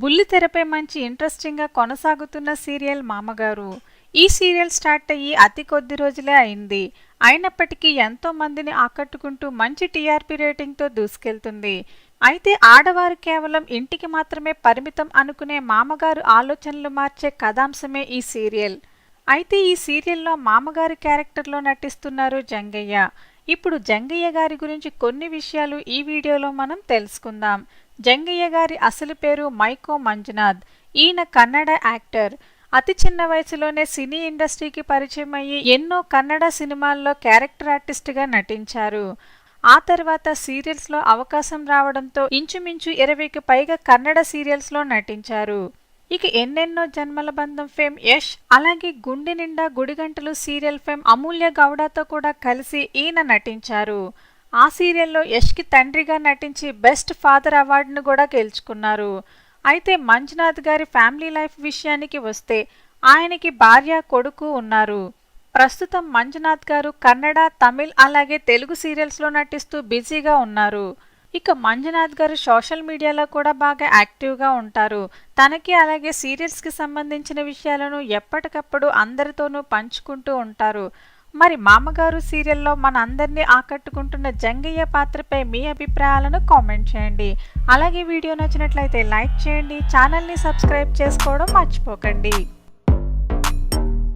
బుల్లితెరపై మంచి ఇంట్రెస్టింగ్గా కొనసాగుతున్న సీరియల్ మామగారు. ఈ సీరియల్ స్టార్ట్ అయ్యి అతి కొద్ది రోజులే అయింది. అయినప్పటికీ ఎంతో మందిని ఆకట్టుకుంటూ మంచి టీఆర్పీ రేటింగ్తో దూసుకెళ్తుంది. అయితే ఆడవారు కేవలం ఇంటికి మాత్రమే పరిమితం అనుకునే మామగారు ఆలోచనలు మార్చే కథాంశమే ఈ సీరియల్. అయితే ఈ సీరియల్లో మామగారి క్యారెక్టర్లో నటిస్తున్నారు జంగయ్య. ఇప్పుడు జంగయ్య గారి గురించి కొన్ని విషయాలు ఈ వీడియోలో మనం తెలుసుకుందాం. జంగయ్య గారి అసలు పేరు మైకో మంజునాథ్. ఈయన కన్నడ యాక్టర్. అతి చిన్న వయసులోనే సినీ ఇండస్ట్రీకి పరిచయం అయ్యి ఎన్నో కన్నడ సినిమాల్లో క్యారెక్టర్ ఆర్టిస్ట్గా నటించారు. ఆ తర్వాత సీరియల్స్లో అవకాశం రావడంతో ఇంచుమించు ఇరవైకి పైగా కన్నడ సీరియల్స్లో నటించారు. ఇక ఎన్నెన్నో జన్మల బంధం ఫేమ్ యష్ అలాగే గుండె నిండా గుడిగంటలు సీరియల్ ఫేమ్ అమూల్య గౌడతో కూడా కలిసి ఈయన నటించారు. ఆ సీరియల్లో యష్కి తండ్రిగా నటించి బెస్ట్ ఫాదర్ అవార్డును కూడా గెలుచుకున్నారు. అయితే మంజునాథ్ గారి ఫ్యామిలీ లైఫ్ విషయానికి వస్తే ఆయనకి భార్య కొడుకు ఉన్నారు. ప్రస్తుతం మంజునాథ్ గారు కన్నడ తమిళ్ అలాగే తెలుగు సీరియల్స్లో నటిస్తూ బిజీగా ఉన్నారు. ఇక మంజునాథ్ గారు సోషల్ మీడియాలో కూడా బాగా యాక్టివ్గా ఉంటారు. తనకి అలాగే సీరియల్స్కి సంబంధించిన విషయాలను ఎప్పటికప్పుడు అందరితోనూ పంచుకుంటూ ఉంటారు. మరి మామగారు సీరియల్లో మన అందరినీ ఆకట్టుకుంటున్న జంగయ్య పాత్రపై మీ అభిప్రాయాలను కామెంట్ చేయండి. అలాగే వీడియో నచ్చినట్లయితే లైక్ చేయండి ఛానల్ని సబ్స్క్రైబ్ చేసుకోవడం మర్చిపోకండి.